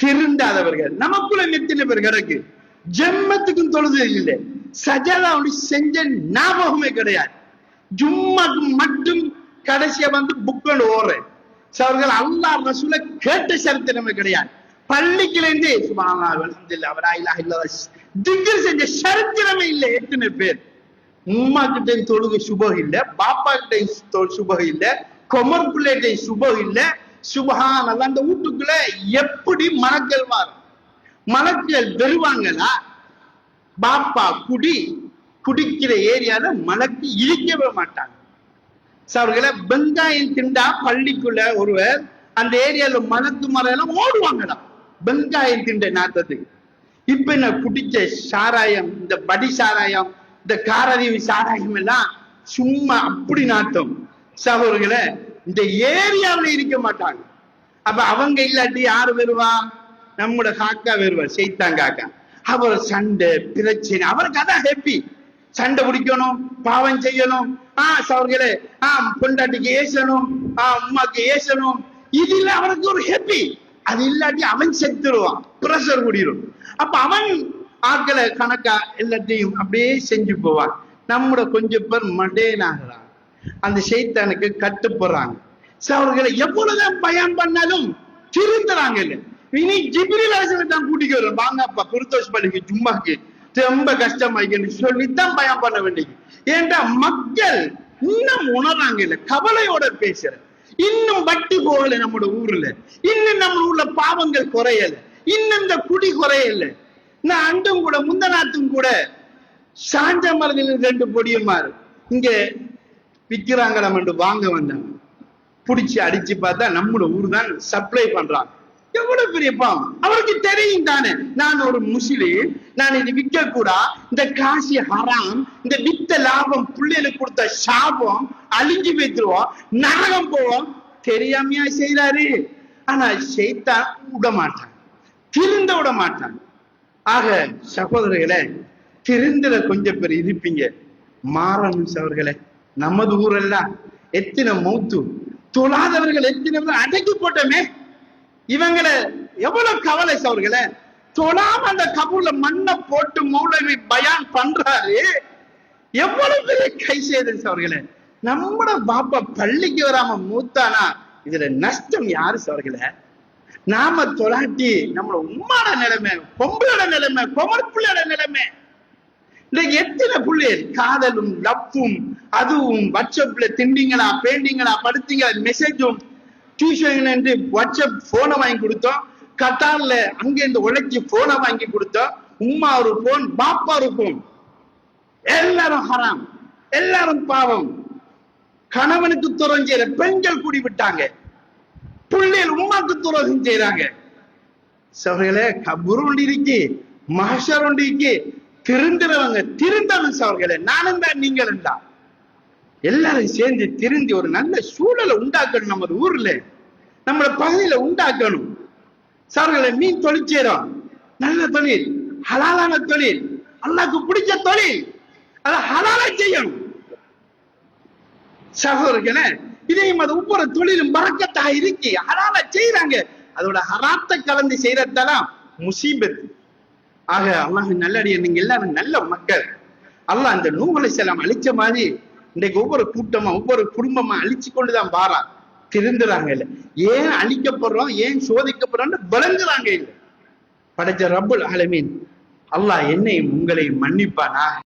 திருந்தாதவர்கள். நமக்குள்ள எத்தனை பேர் கிடக்கு. ஜென்மத்துக்கும் தொழுது இல்லை. சஜாதா ஒன்று செஞ்ச ஞாபகமே கிடையாது. ஜும்மாக்கு மட்டும் கடைசியா வந்து புக்கன் ஓடுறேன். அவர்கள் அல்லாஹ் ரசூல கேட்ட சரித்திரமே கிடையாது. பள்ளிக்கிலேருந்தே சுபானா அல்ஹம்துலில்லாஹ் அவரா இலாஹ இல்லல்லாஹ் செஞ்ச சரித்திரமே இல்லை எத்தனை பேர். உம்மா கிட்ட தொழுகு சுபம் இல்ல பாப்பா கிட்ட சுபம் இல்ல கொமர் பிள்ளைகிட்ட சுபம் இல்ல சுபஹான் அல்ல அந்த வீட்டுக்குள்ள எப்படி மலக்கள் மாறும்? மலக்கள் வருவாங்களா? பாப்பா குடி குடிக்கிற ஏரியால மலக்கு இழிக்கவே மாட்டாங்க. அவர்களை வெங்காயம் திண்டா பள்ளிக்குள்ள ஒருவர் அந்த ஏரியால மலக்கு மரம் எல்லாம் ஓடுவாங்கடா வெங்காயம் திண்ட நாட்டத்துக்கு இப்ப என்ன குடிச்ச சாராயம் இந்த படி சாராயம் இந்த காரதீவி சாராயம் எல்லாம் சும்மா அப்படி நாட்டம் சகோதரர்களை இந்த ஏரியாவில் இருக்க மாட்டாங்க. அப்ப அவங்க இல்லாட்டி யாரு வருவா? நம்மளோட காக்கா வருவா செய்தான் காக்கா. அவர் சண்டை பிரச்சனை. அவருக்கு அதான் ஹெப்பி சண்டை பிடிக்கணும் பாவம் செய்யணும். ஆ சவர்களே ஆ பொண்டாட்டிக்கு ஏசணும் ஆ அம்மாக்கு ஏசணும். இதுல அவனுக்கு ஒரு ஹெப்பி அது இல்லாட்டி அவன் செத்துருவான் பிரஷர் குடிரும். அப்ப அவன் ஆட்களை கணக்கா எல்லாத்தையும் அப்படியே செஞ்சு போவான். நம்மட கொஞ்சம் பேர் மடேனாகிறான் அந்த செய்தானுக்கு கட்டுப்படுறாங்க அவர்களை எவ்வளவுதான் பயம் பண்ணாலும் திருந்துறாங்க இல்ல இனி ஜிப்ரில் தான் கூட்டிக்கு வரும் வாங்கப்பா குருத்தோஷ் பள்ளிக்கு ஜும்மாக்கு. ரொம்ப கஷ்டமாயிக்கன்னு சொல்லித்தான் பயம் பண்ண வேண்டியது. ஏன்டா மக்கள் இன்னும் உணர்றாங்க இல்ல கவலையோட பேசுற. இன்னும் வட்டி போகல நம்மளோட ஊர்ல. இன்னும் நம்ம ஊர்ல பாவங்கள் குறையல. இன்னும் இந்த குடி குறையல. நான் அண்டும் கூட முந்தநாத்தும் கூட சாஞ்ச மரத்தில் ரெண்டு பொடியுமாறு இங்க விக்கிறாங்க நம்ம வாங்க வந்தாங்க. புடிச்சு அடிச்சு பார்த்தா நம்மளோட ஊர் தான் சப்ளை பண்றாங்க. எவ்வளவு பெரிய பாவம். அவருக்கு தெரியும் தானே. நான் ஒரு முஸ்லிம் நான் இது விற்க கூடா இந்த காசி ஹராம். இந்த வித்த லாபம் பிள்ளைகளுக்கு கொடுத்த சாபம் அழிஞ்சு வைத்துருவோம் நரகம் போவோம். தெரியாமையா செய்யறாரு ஆனா செய்தா விட மாட்டான். திருந்த விட மாட்டான். ஆக சகோதரர்களே திருந்துல கொஞ்சம் பேர் இருப்பீங்க. மாறணும் அவர்களே நமது ஊரெல்லாம் எத்தனை மௌத்து? தொழாதவர்கள் எத்தனை பேர் அடக்கி போட்டோமே? இவங்களை எவ்வளவு கவலை அவர்களை? தொழாம அந்த கபூர்ல மண்ணை போட்டு மௌலவி பயான் பண்றாரு. எவ்வளவு பெரிய கை செய்து அவர்களே? நம்மட பாப்பா பள்ளிக்கு வராம மூத்தானா? இதுல நஷ்டம் யாரு அவர்களே? நாம தொலாட்டி நம்மள உம்மாட நிலைமை பொம்பளோட நிலைமை கொமர்ப்புள்ளோட நிலைமை. இந்த எத்தனை பிள்ளைகள்? காதலும் லப்பும் அதுவும் வாட்ஸ்அப்ல திண்டிங்களா பேண்டிங்களா படுத்தீங்களா மெசேஜும் டியூஷன் என்று வாட்ஸ்அப் போனை வாங்கி கொடுத்தோம். கட்டார்ல அங்க இருந்து உழைச்சி போனை வாங்கி கொடுத்தோம். உம்மா ஒரு போன் பாப்பா ஒரு போன் எல்லாரும் ஹராம். எல்லாரும் பாவம். கணவனுக்கு துரோகம் செய்யற பெண்கள் கூடி விட்டாங்க பிள்ளைகள் உமாக்கு துரோகம் செய்யறாங்க சவர்களே கபுரு ஒன்று இருக்கு மகசர் ஒன்று இருக்கு. திருந்துறவங்க திருந்தணும் சவர்களே நானும் தான் நீங்களும் தான். எல்லாரும் சேர்ந்து திருந்தி ஒரு நல்ல சூழலை உண்டாக்கணும் நம்ம ஊர்ல. நம்மள பகுதியில உண்டாக்கணும். சார்களை மீன் தொழில் நல்ல தொழில் ஹலாலான தொழில் அல்லாக்கு பிடிச்ச தொழில். அதை ஹலாலா செய்யணும். சகோதரர்களே இதையும் அது ஒவ்வொரு தொழிலும் பறக்கத்தா இருக்கு. ஹலால செய்யறாங்க அதோட ஹராத்த கலந்து செய்யறதெல்லாம் முசீபத். ஆக அல்லாஹ் நல்லடிய நீங்க எல்லாரும் நல்ல மக்கள். அல்லாஹ் அந்த நூலை செல்லாம் அழிச்ச மாதிரி இன்றைக்கு ஒவ்வொரு கூட்டமா ஒவ்வொரு குடும்பமா அழிச்சு கொண்டுதான் வாரா திருந்துறாங்க இல்ல. ஏன் அழிக்கப்படுறோம் ஏன் சோதிக்கப்படுறோம்னு விளங்குறாங்க இல்ல. படைச்ச ரப்புல் ஆலமீன் அல்லாஹ் என்னையும் உங்களையும் மன்னிப்பானா?